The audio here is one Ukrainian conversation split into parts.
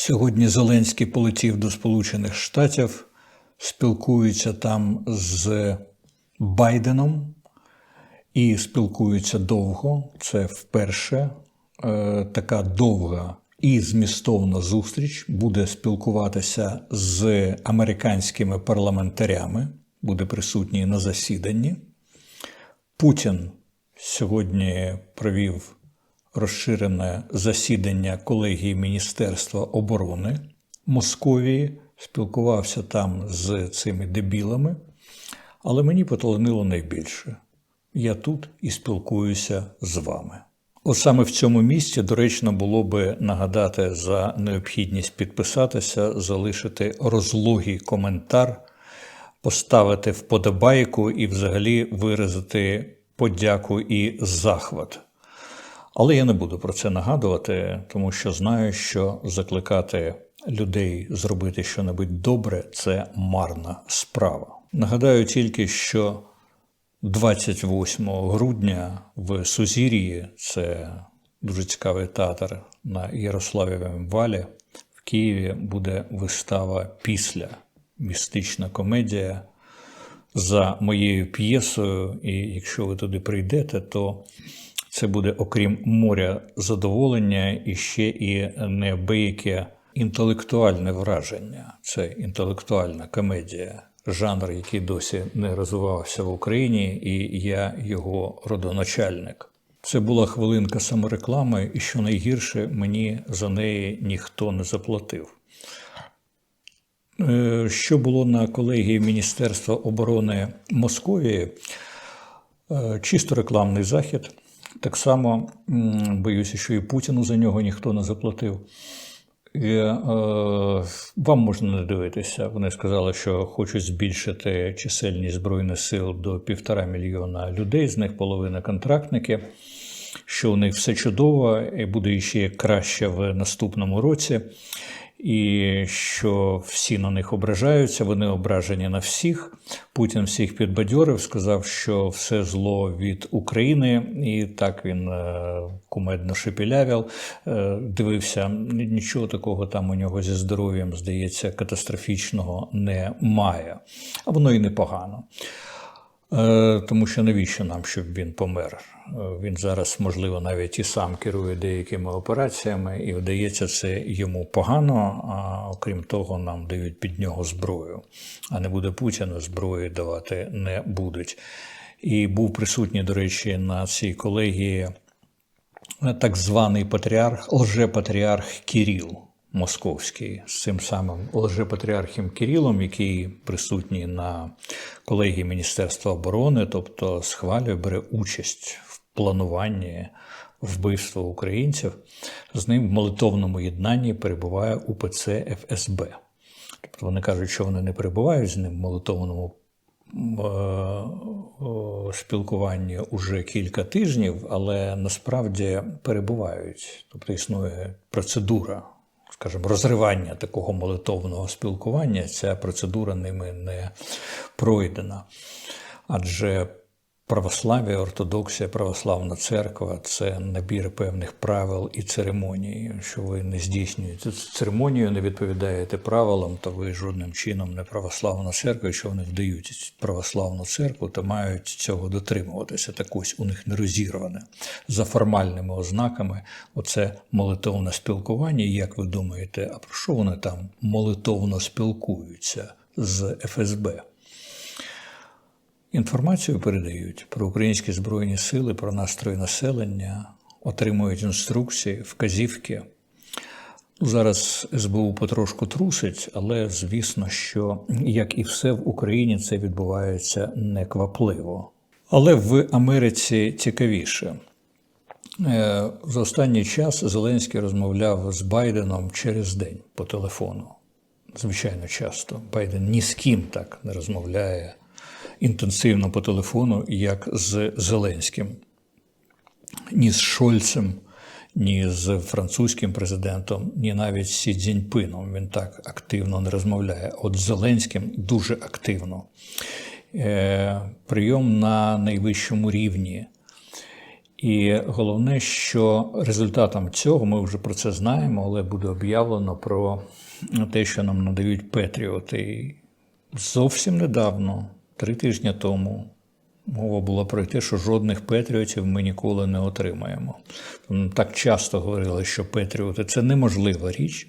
Сьогодні Зеленський полетів до Сполучених Штатів, спілкується там з Байденом і спілкуються довго. Це вперше е, така довга і змістовна зустріч. Буде спілкуватися з американськими парламентарями, буде присутній на засіданні. Путін сьогодні провів розширене засідання колегії Міністерства оборони Московії, спілкувався там з цими дебілами, але мені поталанило найбільше. Я тут і спілкуюся з вами. От саме в цьому місці доречно було би нагадати за необхідність підписатися, залишити розлогий коментар, поставити вподобайку і взагалі виразити подяку і захват. Але я не буду про це нагадувати, тому що знаю, що закликати людей зробити щось добре це марна справа. Нагадаю тільки, що 28 грудня в Сузір'ї, це дуже цікавий театр на Ярославівому валі, в Києві буде вистава після містична комедія за моєю п'єсою. І якщо ви туди прийдете, то це буде, окрім моря задоволення, і ще і неабияке інтелектуальне враження. Це інтелектуальна комедія, жанр, який досі не розвивався в Україні, і я його родоначальник. Це була хвилинка самореклами, і що найгірше, мені за неї ніхто не заплатив. Е, Що було на колегії Міністерства оборони Московії? Е, Чисто рекламний захід. Так само боюся, що і Путіну за нього ніхто не заплатив. І, е, вам можна не дивитися. Вони сказали, що хочуть збільшити чисельність Збройних сил до півтора мільйона людей, з них половина контрактники, що у них все чудово і буде ще краще в наступному році. І що всі на них ображаються, вони ображені на всіх. Путін всіх підбадьорив, сказав, що все зло від України, і так він е, кумедно шепілявив. Е, Дивився, нічого такого там у нього зі здоров'ям, здається, катастрофічного немає. А воно і непогано. Е, Тому що навіщо нам, щоб він помер? Е, Він зараз, можливо, навіть і сам керує деякими операціями, і вдається це йому погано. А окрім того, нам дають під нього зброю. А не буде Путіна, зброї давати не будуть. І був присутній, до речі, на цій колегії так званий патріарх, лжепатріарх Кіріл Московський з цим самим лжепатріархом Кирилом, який присутній на колегії Міністерства оборони, тобто схвалює, бере участь в плануванні вбивства українців, з ним в молитовному єднанні перебуває УПЦ ФСБ. Тобто вони кажуть, що вони не перебувають з ним в молитовному е, спілкуванні уже кілька тижнів, але насправді перебувають. Тобто існує процедура, скажімо, розривання такого молитовного спілкування. Ця процедура ними не пройдена. Адже православ'я, ортодоксія, православна церква це набір певних правил і церемоній. Що ви не здійснюєте церемонію, не відповідаєте правилам, то ви жодним чином не православна церква. Якщо вони вдають православну церкву, то мають цього дотримуватися. Так ось у них не розірване за формальними ознаками. Оце молитовне спілкування. Як ви думаєте, а про що вони там молитовно спілкуються з ФСБ? Інформацію передають про українські збройні сили, про настрої населення, отримують інструкції, вказівки. Ну, Зараз СБУ потрошку трусить, але звісно, що як і все в Україні, це відбувається неквапливо. Але в Америці цікавіше. Е, За останній час Зеленський розмовляв з Байденом через день по телефону. Звичайно, часто. Байден ні з ким так не розмовляє інтенсивно по телефону, як з Зеленським, ні з Шольцем, ні з французьким президентом, ні навіть з Сі Цзіньпином. Він так активно не розмовляє. От з Зеленським дуже активно. Е, Прийом на найвищому рівні. І головне, що результатом цього ми вже про це знаємо, але буде об'явлено про те, що нам надають Петріоти. Зовсім недавно, три тижні тому, мова була про те, що жодних Петріотів ми ніколи не отримаємо. Так часто говорили, що Петріоти це неможлива річ.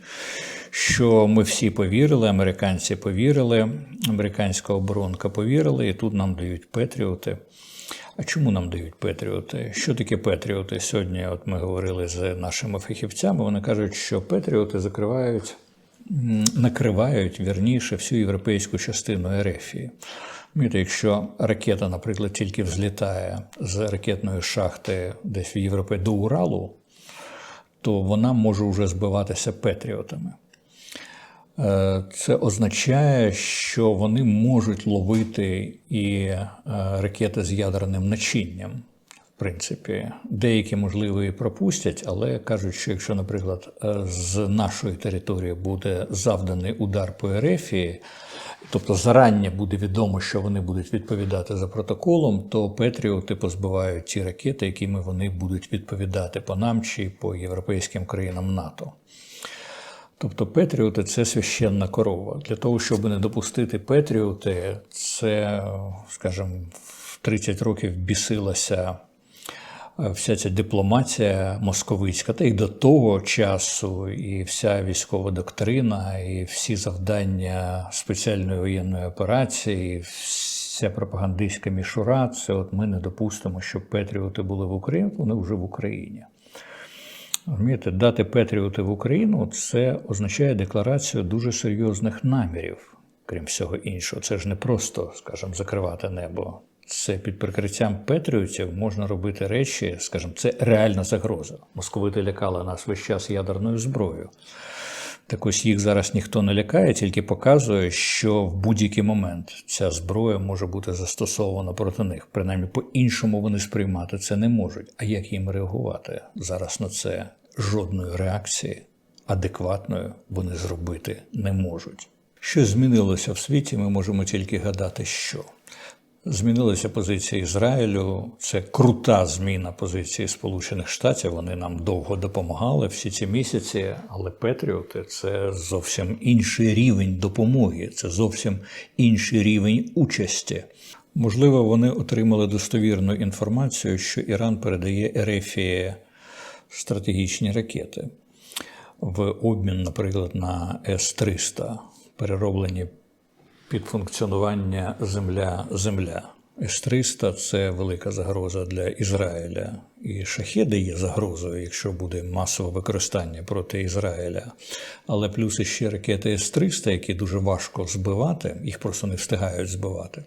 Що ми всі повірили, американці повірили, американська оборонка повірила, і тут нам дають Петріоти. А чому нам дають Петріоти? Що таке Петріоти? Сьогодні от ми говорили з нашими фахівцями. Вони кажуть, що Петріоти закривають, накривають вірніше всю європейську частину Ерефії. Якщо ракета, наприклад, тільки взлітає з ракетної шахти десь в Європі до Уралу, то вона може вже збиватися Петріотами. Е, це означає, що вони можуть ловити і е, ракети з ядерним начинням. В принципі, деякі, можливо, і пропустять, але кажуть, що якщо, наприклад, е, з нашої території буде завданий удар по Ерефії, тобто зарання буде відомо, що вони будуть відповідати за протоколом, то Петріоти позбивають ті ракети, якими вони будуть відповідати по нам чи по європейським країнам НАТО. Тобто Петріоти це священна корова. Для того, щоб не допустити Петріоти, це, скажімо, в 30 років бісилася вся ця дипломатія московицька, та й до того часу, і вся військова доктрина, і всі завдання спеціальної воєнної операції, вся пропагандистська мішура, це от ми не допустимо, щоб Петріоти були в Україні, вони вже в Україні. Розумієте, дати Петріоти в Україну це означає декларацію дуже серйозних намірів, крім всього іншого. Це ж не просто, скажімо, закривати небо. Це під прикриттям Петріотів можна робити речі, скажімо, це реальна загроза. Московити лякали нас весь час ядерною зброєю. Так ось їх зараз ніхто не лякає, тільки показує, що в будь-який момент ця зброя може бути застосована проти них. Принаймні, по-іншому вони сприймати це не можуть. А як їм реагувати? Зараз на це жодної реакції адекватної вони зробити не можуть. Що змінилося в світі, ми можемо тільки гадати, що. Змінилася позиція Ізраїлю. Це крута зміна позиції Сполучених Штатів. Вони нам довго допомагали всі ці місяці. Але Петріоти це зовсім інший рівень допомоги, це зовсім інший рівень участі. Можливо, вони отримали достовірну інформацію, що Іран передає Ерефії стратегічні ракети в обмін, наприклад, на С-300, перероблені під функціонування Земля-Земля. С-300 це велика загроза для Ізраїля. І шахеди є загрозою, якщо буде масове використання проти Ізраїля. Але плюс іще ракети С-300, які дуже важко збивати, їх просто не встигають збивати.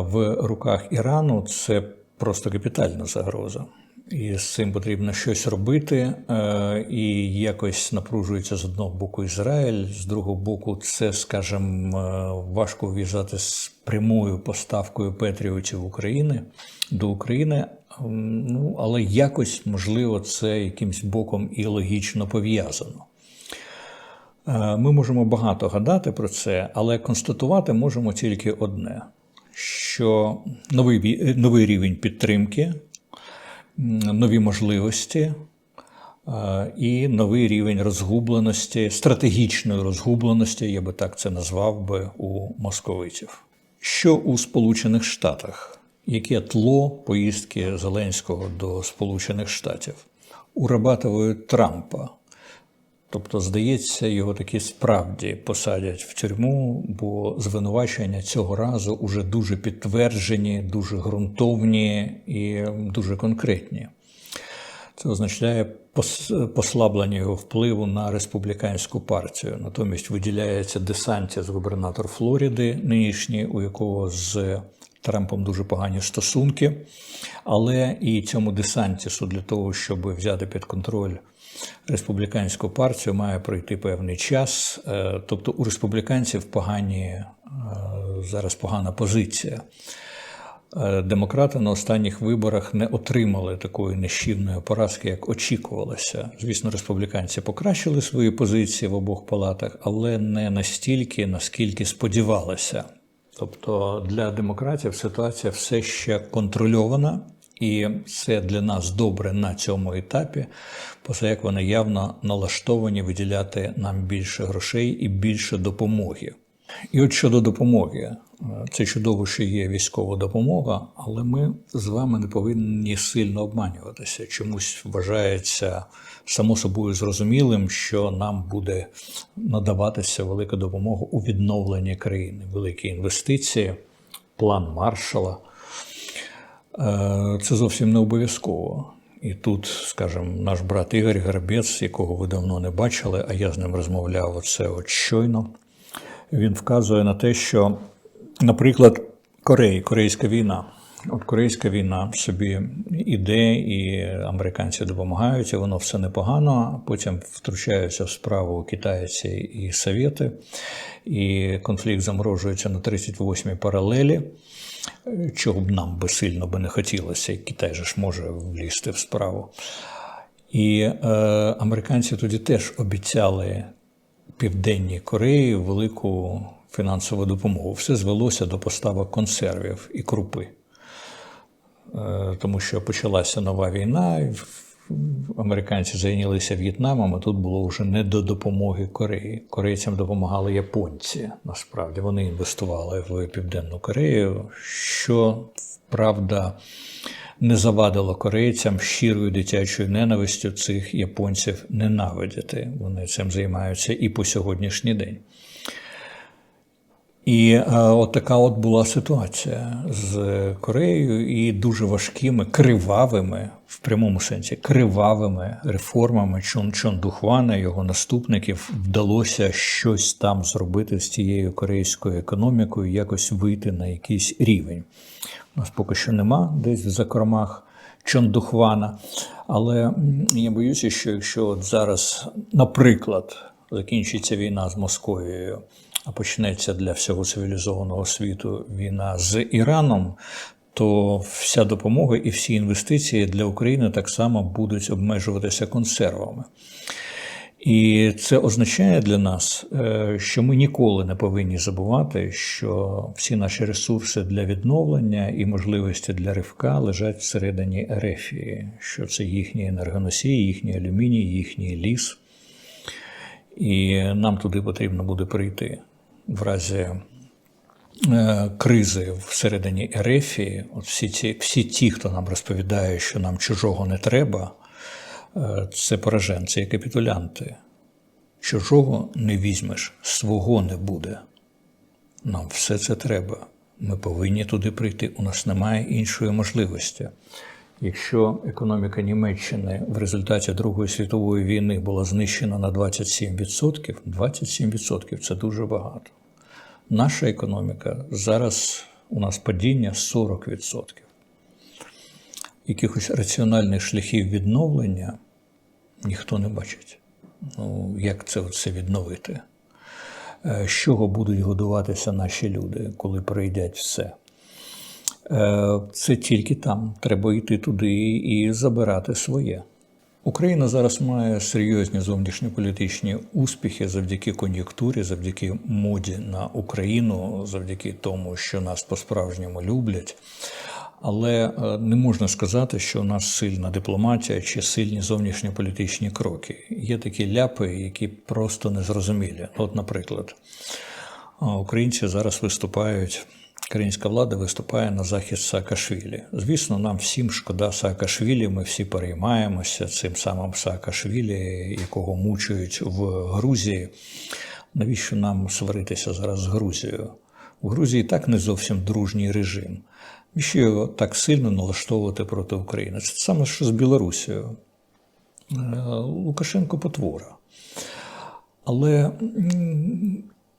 В руках Ірану це просто капітальна загроза. І з цим потрібно щось робити, е, і якось напружується з одного боку Ізраїль, з другого боку, це, скажімо, е, важко в'язати з прямою поставкою Петріотів України до України. Ну, але якось, можливо, це якимсь боком і логічно пов'язано. Е, ми можемо багато гадати про це, але констатувати можемо тільки одне: що новий, новий рівень підтримки нові можливості і новий рівень розгубленості, стратегічної розгубленості, я би так це назвав би у московитів. Що у Сполучених Штатах? Яке тло поїздки Зеленського до Сполучених Штатів? Урабатують Трампа. Тобто, здається, його таки справді посадять в тюрму, бо звинувачення цього разу вже дуже підтверджені, дуже ґрунтовні і дуже конкретні. Це означає послаблення його впливу на республіканську партію. Натомість виділяється десантія з губернатор Флориди, нинішній, у якого з Трампом дуже погані стосунки. Але і цьому десантісу для того, щоб взяти під контроль республіканську партію має пройти певний час. Е, тобто у республіканців погані е, зараз погана позиція. Е, демократи на останніх виборах не отримали такої нищівної поразки, як очікувалося. Звісно, республіканці покращили свої позиції в обох палатах, але не настільки, наскільки сподівалися. Тобто для демократів ситуація все ще контрольована І це для нас добре на цьому етапі, поза як вони явно налаштовані виділяти нам більше грошей і більше допомоги. І от щодо допомоги, е, це чудово, що є військова допомога, але ми з вами не повинні сильно обманюватися. Чомусь вважається само собою зрозумілим, що нам буде надаватися велика допомога у відновленні країни, великі інвестиції, план маршала. Е, Це зовсім не обов'язково. І тут, скажімо, наш брат Ігор Гарбець, якого ви давно не бачили, а я з ним розмовляв оце от щойно. Він вказує на те, що, наприклад, Кореї, Корейська війна. От Корейська війна собі іде, і американці допомагають, і воно все непогано. Потім втручаються в справу китайці і совєти, і конфлікт заморожується на 38-й паралелі. Чого б нам би сильно би не хотілося, Китай же ж може влізти в справу. І е, американці тоді теж обіцяли Південній Кореї велику фінансову допомогу. Все звелося до поставок консервів і крупи. Е, Тому що почалася нова війна, американці зайнялися В'єтнамом, а тут було вже не до допомоги Кореї. Корейцям допомагали японці. Насправді вони інвестували в Південну Корею, що правда не завадило корейцям щирою дитячою ненавистю цих японців ненавидіти. Вони цим займаються і по сьогоднішній день. І е, от така от була ситуація з Кореєю і дуже важкими, кривавими, в прямому сенсі, кривавими реформами Чон Чон Духвана, його наступників, вдалося щось там зробити з тією корейською економікою, якось вийти на якийсь рівень. У нас поки що нема десь в закромах Чондухвана. Але я боюся, що якщо от зараз, наприклад, закінчиться війна з Московією, почнеться для всього цивілізованого світу війна з Іраном, то вся допомога і всі інвестиції для України так само будуть обмежуватися консервами. І це означає для нас, е, що ми ніколи не повинні забувати, що всі наші ресурси для відновлення і можливості для ривка лежать всередині Ерефії, що це їхні енергоносії, їхній алюміній, їхній ліс. І нам туди потрібно буде прийти в разі е, кризи всередині Ерефії. От всі, ці, всі ті, хто нам розповідає, що нам чужого не треба, е, це пораженці і капітулянти. Чужого не візьмеш, свого не буде. Нам все це треба. Ми повинні туди прийти. У нас немає іншої можливості. Якщо економіка Німеччини в результаті Другої світової війни була знищена на 27%, 27% це дуже багато. Наша економіка зараз у нас падіння 40%. Якихось раціональних шляхів відновлення ніхто не бачить. Ну, як це все відновити? Е, З чого будуть годуватися наші люди, коли прийдять все? Е, Це тільки там. Треба йти туди і забирати своє. Україна зараз має серйозні зовнішньополітичні успіхи завдяки кон'юнктурі, завдяки моді на Україну, завдяки тому, що нас по-справжньому люблять. Але е, не можна сказати, що у нас сильна дипломатія чи сильні зовнішньополітичні кроки. Є такі ляпи, які просто незрозумілі. От, наприклад, е, українці зараз виступають. Українська влада виступає на захист Саакашвілі. Звісно, нам всім шкода Саакашвілі, ми всі переймаємося цим самим Саакашвілі, якого мучують в Грузії. Навіщо нам сваритися зараз з Грузією? У Грузії так не зовсім дружній режим. І його так сильно налаштовувати проти України? Це саме, що з Білорусією. Е, Лукашенко потвора. Але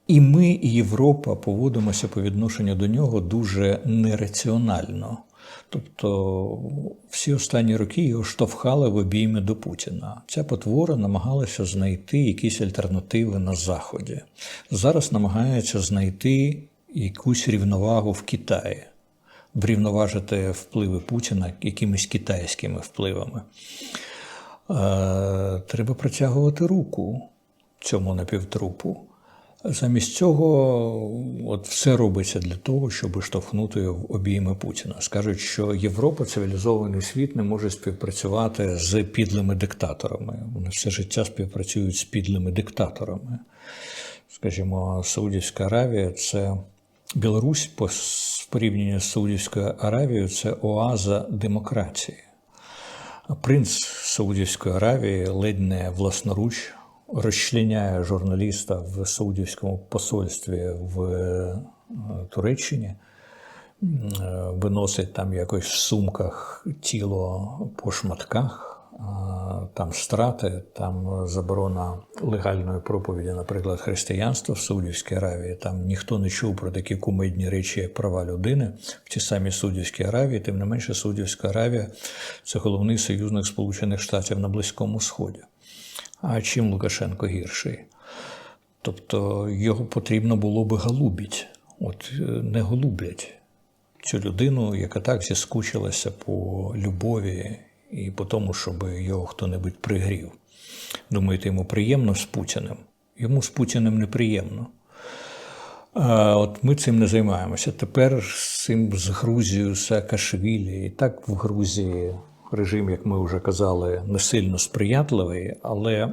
і ми, Європа поводимося по відношенню до нього дуже нераціонально. Тобто всі останні роки його штовхали в обійми до Путіна. Ця потвора намагалася знайти якісь альтернативи на Заході. Зараз намагається знайти якусь рівновагу в Китаї, врівноважити впливи Путіна якимись китайськими впливами. Е, Треба протягувати руку цьому напівтрупу. Замість цього от все робиться для того, щоб штовхнути в обійми Путіна. Скажуть, що Європа, цивілізований світ, не може співпрацювати з підлими диктаторами. Вони все життя співпрацюють з підлими диктаторами. Скажімо, Саудівська Аравія це Білорусь по порівнянні з Саудівською Аравією це оаза демократії. Принц Саудівської Аравії ледь не власноруч розчленяє журналіста в Саудівському посольстві в е, Туреччині, е, виносить там якось в сумках тіло по шматках, там страти, там заборона легальної проповіді, наприклад, християнства в Саудівській Аравії. Там ніхто не чув про такі кумедні речі, як права людини в тій самій Саудівській Аравії. Тим не менше, Саудівська Аравія це головний союзник Сполучених Штатів на Близькому Сході. А чим Лукашенко гірший? Тобто його потрібно було би галубіть. От е, не голублять цю людину, яка так зіскучилася по любові і по тому, щоб його хто-небудь пригрів. Думаєте, йому приємно з Путіним? Йому з Путіним неприємно. А от ми цим не займаємося. Тепер з цим з Грузією, Саакашвілі. І так в Грузії режим, як ми вже казали, не сильно сприятливий, але е,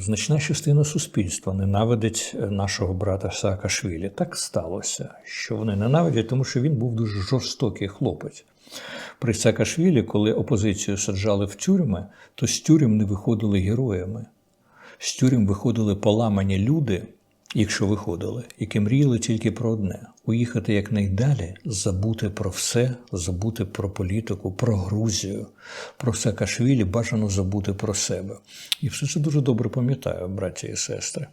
значна частина суспільства ненавидить е, нашого брата Саакашвілі. Так сталося, що вони ненавидять, тому що він був дуже жорстокий хлопець. При Саакашвілі, коли опозицію саджали в тюрми, то з тюрем не виходили героями. З тюрем виходили поламані люди, якщо виходили, які мріяли тільки про одне уїхати якнайдалі, забути про все, забути про політику, про Грузію, про Саакашвілі, бажано забути про себе. І все це дуже добре пам'ятаю, браті і сестри.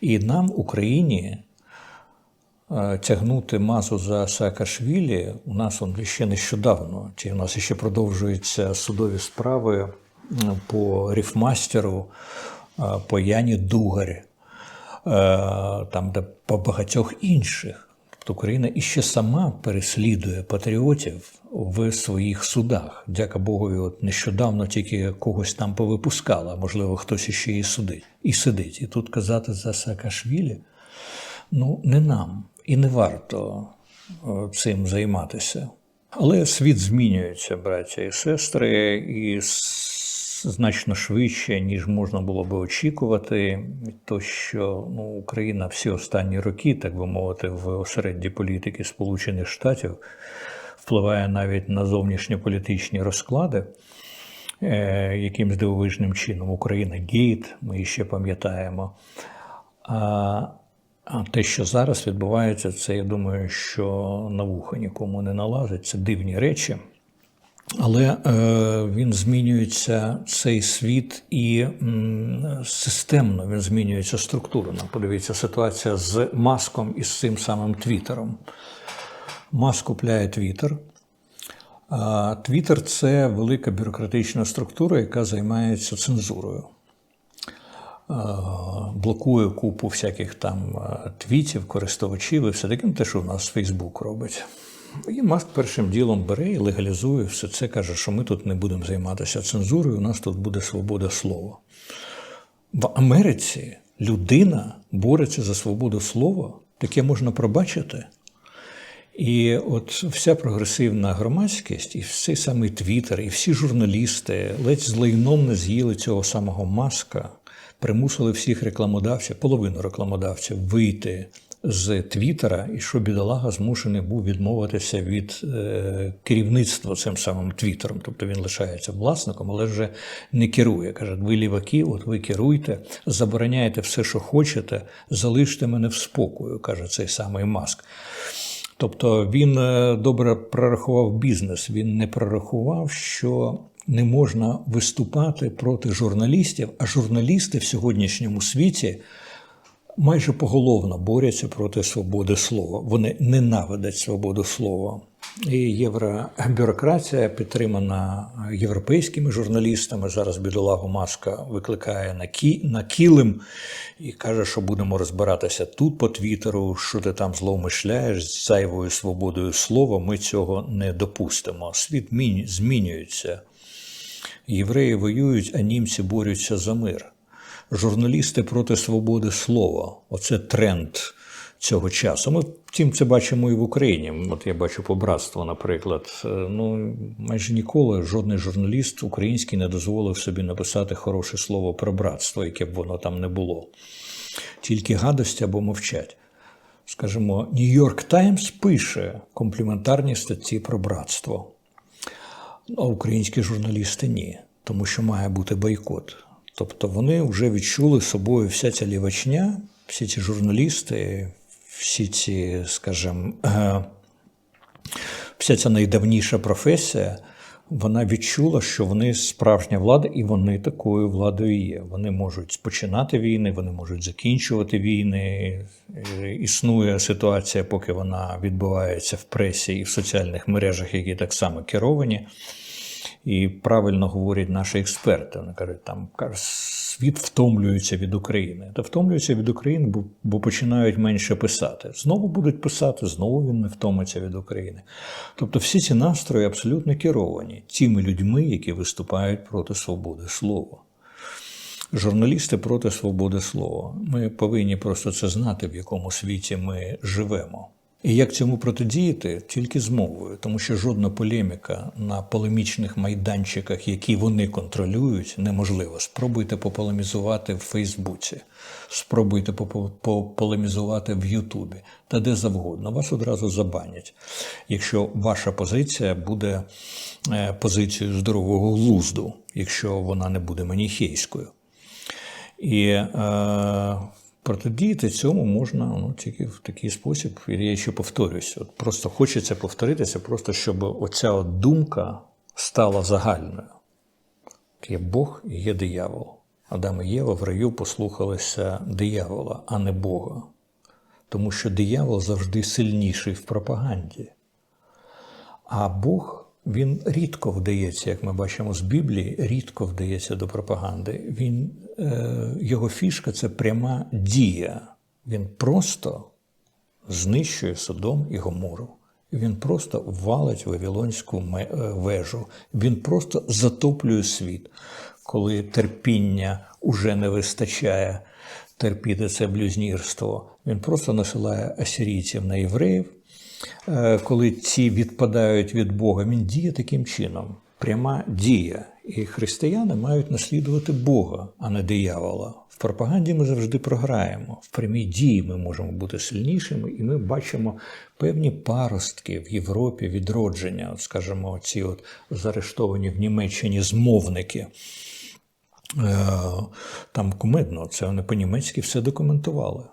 І нам, Україні, е, тягнути мазу за Саакашвілі у нас он ще нещодавно, чи у нас ще продовжуються судові справи по ріфмастеру, е, по Яні Дугарі, там, де по багатьох інших. Тобто Україна іще сама переслідує патріотів в своїх судах. Дяка Богові, от нещодавно тільки когось там повипускала, можливо, хтось іще і судить і сидить. І тут казати за Саакашвілі, ну не нам і не варто е, цим займатися. Але світ змінюється, браття і сестри, і значно швидше, ніж можна було би очікувати. То, що ну, Україна всі останні роки, так би мовити, в осередді політики Сполучених Штатів впливає навіть на зовнішньополітичні розклади. е, Якимсь дивовижним чином Україна гейт, ми ще пам'ятаємо. А, те, що зараз відбувається, це я думаю, що на вухо нікому не налазить. Це дивні речі. Але е, він змінюється цей світ і системно він змінюється структурно. Подивіться, ситуація з маском і з цим самим Твіттером. Маск купляє Твіттер. Твіттер це велика бюрократична структура, яка займається цензурою. Блокує купу всяких там е, твітів, користувачів і все таке, те, що у нас Фейсбук робить. І Маск першим ділом бере і легалізує все це, каже, що ми тут не будемо займатися цензурою, у нас тут буде свобода слова. В Америці людина бореться за свободу слова, таке можна пробачити. І от вся прогресивна громадськість, і цей самий Твіттер, і всі журналісти ледь з лайном не з'їли цього самого маска, примусили всіх рекламодавців, половину рекламодавців вийти з Твіттера, і що бідолага змушений був відмовитися від е, керівництва цим самим Твіттером. Тобто він лишається власником, але вже не керує. Каже, ви ліваки, от ви керуйте, забороняєте все, що хочете, залиште мене в спокою, каже цей самий Маск. Тобто він е, добре прорахував бізнес. Він не прорахував, що не можна виступати проти журналістів, а журналісти в сьогоднішньому світі майже поголовно борються проти свободи слова. Вони ненавидять свободу слова. І євробюрократія, підтримана європейськими журналістами, зараз бідолагу Маска викликає на кі на кілим і каже, що будемо розбиратися тут по Твіттеру, що ти там зловмишляєш з зайвою свободою слова. Ми цього не допустимо. Світ міні- змінюється. Євреї воюють, а німці борються за мир. Журналісти проти свободи слова. Оце тренд цього часу. Ми втім це бачимо і в Україні. От я бачу по братству, наприклад. Е, Ну майже ніколи жодний журналіст український не дозволив собі написати хороше слово про братство, яке б воно там не було. Тільки гадості або мовчать. Скажімо, Нью-Йорк Таймс пише компліментарні статті про братство. А українські журналісти ні, тому що має бути бойкот. Тобто вони вже відчули собою вся ця лівачня, всі ці журналісти, всі ці, скажімо, вся ця найдавніша професія, вона відчула, що вони справжня влада, і вони такою владою є. Вони можуть починати війни, вони можуть закінчувати війни. Е, Існує ситуація, поки вона відбувається в пресі і в соціальних мережах, які так само керовані. І правильно говорять наші експерти. Вони кажуть, там світ втомлюється від України. Та втомлюється від України, бо, бо починають менше писати. Знову будуть писати, знову він не втомиться від України. Тобто всі ці настрої абсолютно керовані тими людьми, які виступають проти свободи слова. Журналісти проти свободи слова. Ми повинні просто це знати, в якому світі ми живемо. І як цьому протидіяти? Тільки з мовою, тому що жодна полеміка на полемічних майданчиках, які вони контролюють, неможлива. Спробуйте пополемізувати в Фейсбуці, спробуйте пополемізувати в Ютубі та де завгодно. Вас одразу забанять, якщо ваша позиція буде е, позицією здорового глузду, якщо вона не буде маніхейською. І е, протидіяти цьому можна ну, тільки в такий спосіб. І я ще повторюсь. От просто хочеться повторитися, просто щоб оця от думка стала загальною. Є Бог і є диявол. Адам і Єва в раю послухалися диявола, а не Бога. Тому що диявол завжди сильніший в пропаганді. А Бог він рідко вдається, як ми бачимо з Біблії, рідко вдається до пропаганди. Він, е, його фішка це пряма дія. Він просто знищує Содом і Гомору. Він просто валить Вавилонську е, вежу. Він просто затоплює світ, коли терпіння уже не вистачає терпіти це блюзнірство. Він просто насилає асирійців на євреїв. Е, Коли ці відпадають від Бога, він діє таким чином. Пряма дія. І християни мають наслідувати Бога, а не диявола. В пропаганді ми завжди програємо. В прямій дії ми можемо бути сильнішими, і ми бачимо певні паростки в Європі відродження. От, скажімо, ці от заарештовані в Німеччині змовники. Е, Там кумедно, це вони по-німецьки все документували.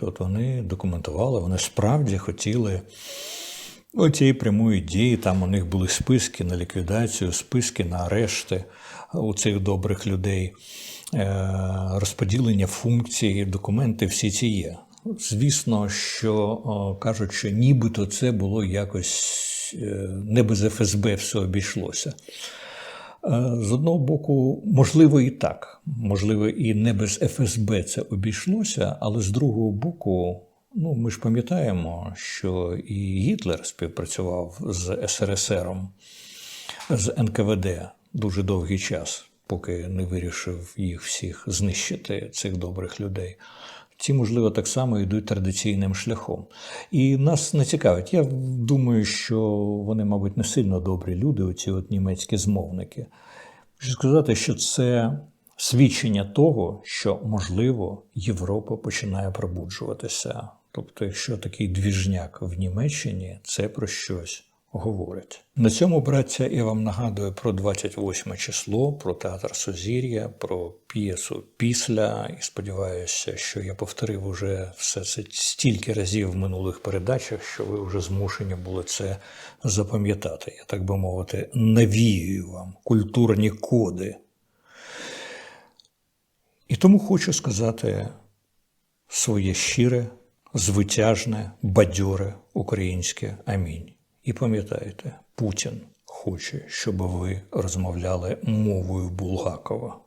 От вони документували, вони справді хотіли оцієї прямої дії. Там у них були списки на ліквідацію, списки на арешти у цих добрих людей, е, розподілення функцій, документи всі ці є. Звісно, що кажуть, що нібито це було якось е, не без ФСБ все обійшлося. Е, З одного боку, можливо, і так, можливо, і не без ФСБ це обійшлося, але з другого боку, ну ми ж пам'ятаємо, що і Гітлер співпрацював з СРСРом, з НКВД дуже довгий час, поки не вирішив їх всіх знищити, цих добрих людей. Ці, можливо, так само йдуть традиційним шляхом. І нас не цікавить. Я думаю, що вони, мабуть, не сильно добрі люди, оці от німецькі змовники. Хочу сказати, що це свідчення того, що, можливо, Європа починає пробуджуватися. Тобто, якщо такий двіжняк в Німеччині, це про щось говорить. На цьому, браття, я вам нагадую про 28 число, про театр Сузір'я, про п'єсу після. І сподіваюся, що я повторив уже все це стільки разів в минулих передачах, що ви вже змушені були це запам'ятати. Я так би мовити, навіюю вам культурні коди. І тому хочу сказати своє щире, звитяжне, бадьоре українське амінь. І пам'ятайте, Путін хоче, щоб ви розмовляли мовою Булгакова.